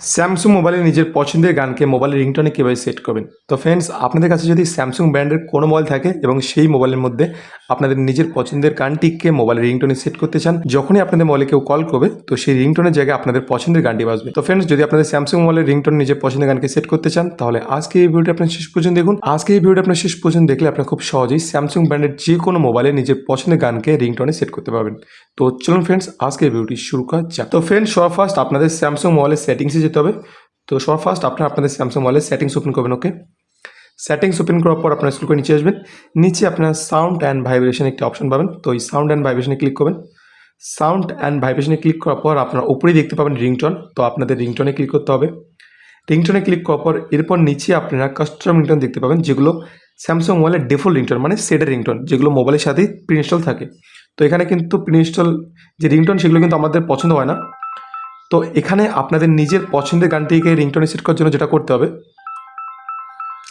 Samsung মোবাইলে নিজের পছন্দের গানকে মোবাইলের রিংটনে কীভাবে সেট করবেন? তো ফ্রেন্ডস আপনাদের কাছে যদি স্যামসুং ব্র্যান্ডের কোনো মোবাইল থাকে এবং সেই মোবাইলের মধ্যে আপনাদের নিজের পছন্দের গানটিকে মোবাইলের রিংটনে সেট করতে চান, যখনই আপনাদের মোবাইলে কেউ কল করবে, তো সেই রিংটনের জায়গায় আপনাদের পছন্দের গানটি বাজবে। তো ফ্রেন্ডস যদি আপনাদের স্যামসুং মোবাইলের রিংটন নিজের পছন্দের গানকে সেট করতে চান, তাহলে আজকে এই ভিডিওটা আপনার শেষ পর্যন্ত দেখুন। আজকে এই ভিডিওটা আপনার শেষ পর্যন্ত দেখলে আপনার খুব সহজেই স্যামসুং ব্র্যান্ডের যে কোনো মোবাইলে নিজের পছন্দের গানকে রিংটনে সেট করতে পারবেন। তো চলুন ফ্রেন্ডস আজকে এই ভিডিওটি শুরু করা যাক। তো ফ্রেন্ডস সবার ফার্স্ট আপনাদের স্যামসুং মোবাইলের সেটিংসে যেতে হবে। তো সবার ফার্স্ট আপনারা আপনাদের স্যামসাং মোবাইলের সেটিংস ওপেন করবেন ওকে সেটিংস ওপেন করার পর আপনার স্কুল করে নিচে আসবেন। নিচে আপনার সাউন্ড অ্যান্ড ভাইব্রেশন একটি অপশন পাবেন। তো এই সাউন্ড অ্যান্ড ভাইব্রেশনে ক্লিক করবেন। সাউন্ড অ্যান্ড ভাইব্রেশনে ক্লিক করার পর আপনার উপরেই দেখতে পাবেন রিংটন তো আপনাদের রিংটনে ক্লিক করতে হবে। রিংটনে ক্লিক করার পর এরপর নিচে আপনারা কাস্টম রিংটন দেখতে পাবেন, যেগুলো স্যামসাং মোবাইলের ডিফল্ট রিংটন মানে সেটের রিংটন যেগুলো মোবাইলের সাথেই প্রিনস্টল থাকে। তো এখানে কিন্তু প্রিনস্টল যে রিংটন সেগুলো কিন্তু আমাদের পছন্দ হয় না। তো এখানে আপনাদের নিজের পছন্দের গানটিকে রিংটনে সেট করার জন্য যেটা করতে হবে,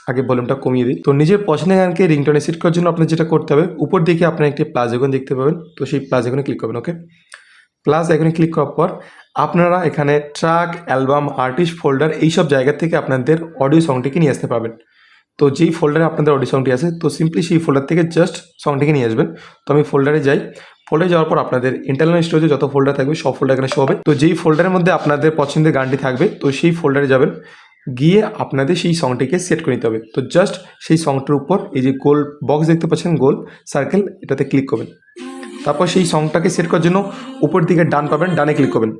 আগে ভলিউমটা কমিয়ে দিই। তো নিজের পছন্দের গানকে রিংটনে সেট করার জন্য আপনার যেটা করতে হবে, উপর দিকে আপনার একটি প্লাস আইকন দেখতে পাবেন। তো সেই প্লাস আইকনে ক্লিক করবেন ওকে প্লাস আইকনে ক্লিক করার পর আপনারা এখানে ট্র্যাক অ্যালবাম আর্টিস্ট ফোল্ডার এইসব জায়গা থেকে আপনাদের অডিও সংটিকে নিয়ে আসতে পারবেন। তো যেই ফোল্ডারে আপনাদের অডিও সংটি আছে, তো সিম্পলি সেই ফোল্ডার থেকে জাস্ট সংটিকে নিয়ে আসবেন। তো আমি ফোল্ডারে যাই ফোল্ডারে যাওয়ার পর আপনাদের ইন্টারনাল স্টোরেজে যত ফোল্ডার থাকবে, সব ফোল্ডার এখানে শো হবে। তো যেই ফোল্ডারের মধ্যে আপনাদের পছন্দের গানটি থাকবে, তো সেই ফোল্ডারে যাবেন। গিয়ে আপনাদের সেই সংটিকে সেট করে নিতে হবে। তো জাস্ট সেই সংটার উপর এই যে গোল বক্স দেখতে পাচ্ছেন গোল সার্কেল এটাতে ক্লিক করবেন। তারপর সেই সংটাকে সেট করার জন্য উপর দিকে ডান পাবেন, ডানে ক্লিক করবেন।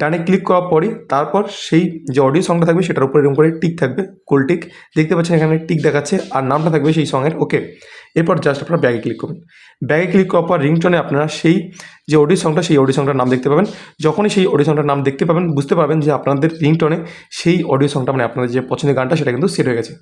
ডানে ক্লিক করার পরই তারপর সেই যে অডিও সংটা থাকবে সেটার উপর এরকম করে টিক থাকবে গোল টিক দেখতে পাচ্ছেন এখানে টিক দেখাচ্ছে আর নামটা থাকবে সেই সঙের ওকে এরপর জাস্ট আপনারা ব্যাগে ক্লিক করবেন ব্যাগে ক্লিক করার পর রিংটনে আপনারা সেই যে অডিও সংটা সেই অডিও সংটার নাম দেখতে পাবেন। যখনই সেই অডিও সংটার নাম দেখতে পাবেন, বুঝতে পারবেন যে আপনাদের রিংটনে সেই অডিও সংটা মানে আপনাদের যে পছন্দের গানটা, সেটা কিন্তু সেট হয়ে গেছে।